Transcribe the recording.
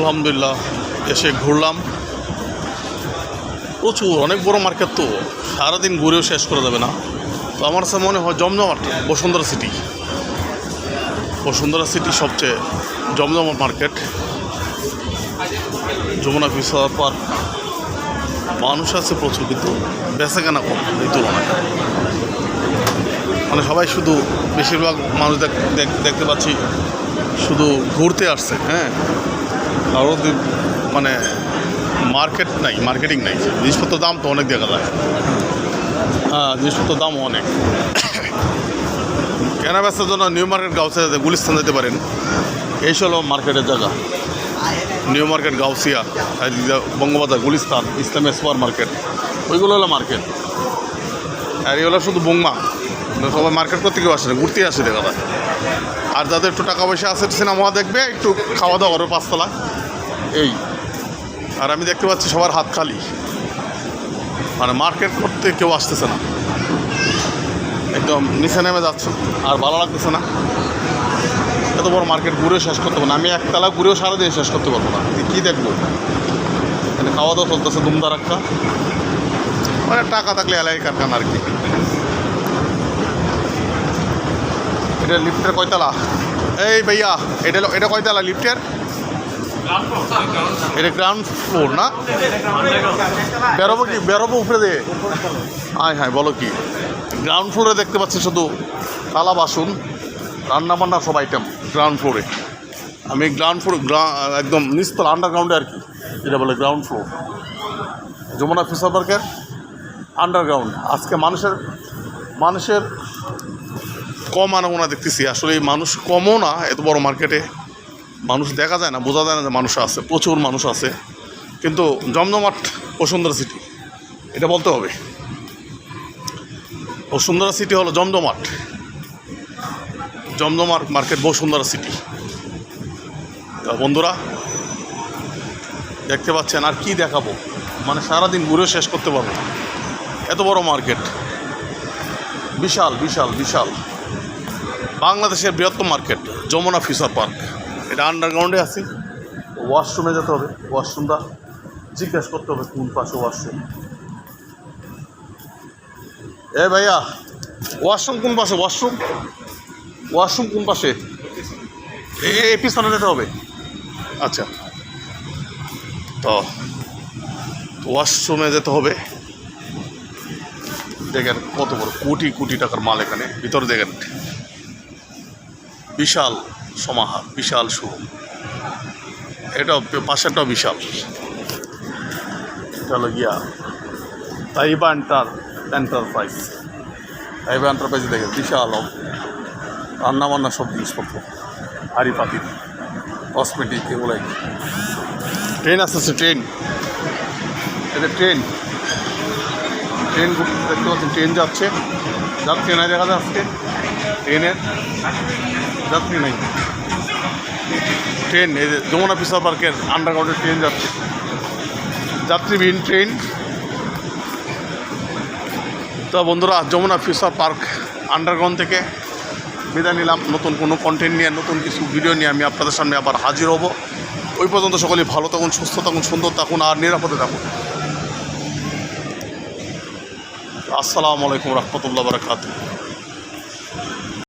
আলহামদুলিল্লাহ, এসে ঘুরলাম। প্রচুর, অনেক বড় মার্কেট তো। সারাদিন ঘুরেও শেষ করা যাবে না। তো আমার কাছে মনে হয় জমজমাট, বসুন্ধরা সিটি বসুন্ধরা সিটি সবচেয়ে জমজমাট মার্কেট যমুনা ফিসার পার্ক মানুষ আছে প্রচুর, কিন্তু বেচা কেনা কম এই তুলনায়। মানে সবাই শুধু বেশিরভাগ মানুষ দেখ- দেখ- দেখতে পাচ্ছি শুধু ঘুরতে আসছে হ্যাঁ? কারও মানে মার্কেট নাই মার্কেটিং নাই। জিনিসপত্রের দাম তো অনেক দেখা যায়। হ্যাঁ জিনিসপত্রের দাম অনেক। কেনা বেচার জন্য নিউ মার্কেট গাউসে গুলিস্তান যেতে পারেন, এই হলো মার্কেটের জায়গা। New market Gausia Bangabazar, Gulistan Islamia super market ওইগুলো হলো মার্কেট আর এগুলো শুধু বংমা সবাই মার্কেট করতে কেউ আসে না ঘুরতে আসে দেখা যায়। আর যাদের একটু টাকা পয়সা আছে, সিনেমা দেখবে, একটু খাওয়া দাওয়া করবে পাঁচতলা। এই। আর আমি দেখতে পাচ্ছি সবার হাত খালি। মানে মার্কেট করতে কেউ আসতেছে না। একদম নিচে নেমে যাচ্ছে, আর ভালো লাগতেছে না। এত বড় মার্কেট ঘুরেও শেষ করতে পারব না। আমি একতলা ঘুরেও সারাদিন শেষ করতে পারব না। কী দেখব? এখানে খাওয়া দাওয়া চলতেছে দুমদারাক্কা মানে টাকা থাকলে এলাই কারখানা আর কি। এটা লিফটের কয়তলা? এই ভাইয়া, এটা এটা কয়তলা লিফটের? এটা গ্রাউন্ড ফ্লোর না? বেরোবো কি? বেরোবো উপরে দিয়ে? হ্যাঁ হ্যাঁ বলো কি? গ্রাউন্ড ফ্লোরে দেখতে পাচ্ছি শুধু থালা, বাসন রান্না বান্না সব আইটেম গ্রাউন্ড ফ্লোরে আমি গ্রাউন্ড ফ্লোর একদম নিচতলা আন্ডারগ্রাউন্ডে আর কি। এটা বলে গ্রাউন্ড ফ্লোর যমুনা ফিসার পার্কের আন্ডারগ্রাউন্ড আজকে মানুষের মানুষের কম আনাগোনা দেখতেছি। আসলে মানুষ কমও না, এত বড় মার্কেটে মানুষ দেখা যায় না, বোঝা যায় না যে মানুষ আছে, প্রচুর মানুষ আছে। কিন্তু জমজমাট বসুন্ধরা সিটি এটা বলতে হবে। বসুন্ধরা সিটি হলো জমজমাট। জমজমাট মার্কেট বসুন্ধরা সিটি তা বন্ধুরা, দেখতে পাচ্ছেন আর কি দেখাবো? মানে সারাদিন ঘুরেও শেষ করতে পারব। এত বড় মার্কেট বিশাল বিশাল বিশাল। বাংলাদেশের বৃহত্তম মার্কেট, যমুনা ফিশার পার্ক। এটা আন্ডারগ্রাউন্ডে আছি। ওয়াশরুমে যেতে হবে। ওয়াশরুমটা জিজ্ঞেস করতে হবে কোন পাশে ওয়াশরুম এ ভাইয়া ওয়াশরুম কোন পাশে? ওয়াশরুম ওয়াশরুম কোন পাশে? এ এ, পিছনে যেতে হবে। আচ্ছা। তো ওয়াশরুমে যেতে হবে। দেখেন কত বড় কোটি কোটি টাকার মাল এখানে। ভিতরে দেখেন। বিশাল সমাহার, বিশাল শোরুম এটা পাশেরটাও বিশাল। এটা হলো গিয়া Taiba enter enterprise Taiba enterprise দেখে বিশাল রান্না বান্না সব জিনিসপত্র, হাড়ি পাতি কসমেটিক এগুলাই। ট্রেন আসতেছে ট্রেন এটা ট্রেন ট্রেন দেখতে পাচ্ছেন ট্রেন যাচ্ছে। যাচ্ছে নাই দেখা যাচ্ছে। ট্রেনের যাত্রী নাই। ট্রেন, এই যমুনা ফিসার পার্কের আন্ডারগ্রাউন্ডের ট্রেন যাচ্ছে। যাত্রীবিহীন ট্রেন। তো বন্ধুরা, যমুনা ফিসার পার্ক আন্ডারগ্রাউন্ড থেকে বিদায় নিলাম। নতুন কোনো কন্টেন্ট নিয়ে, নতুন কিছু ভিডিও নিয়ে আমি আপনাদের সামনে আবার হাজির হব। ওই পর্যন্ত সকলেই ভালো থাকুন, সুস্থ থাকুন, সুন্দর থাকুন আর নিরাপদে থাকুন। আসসালামু আলাইকুম রহমতুল্লাহ বারকাত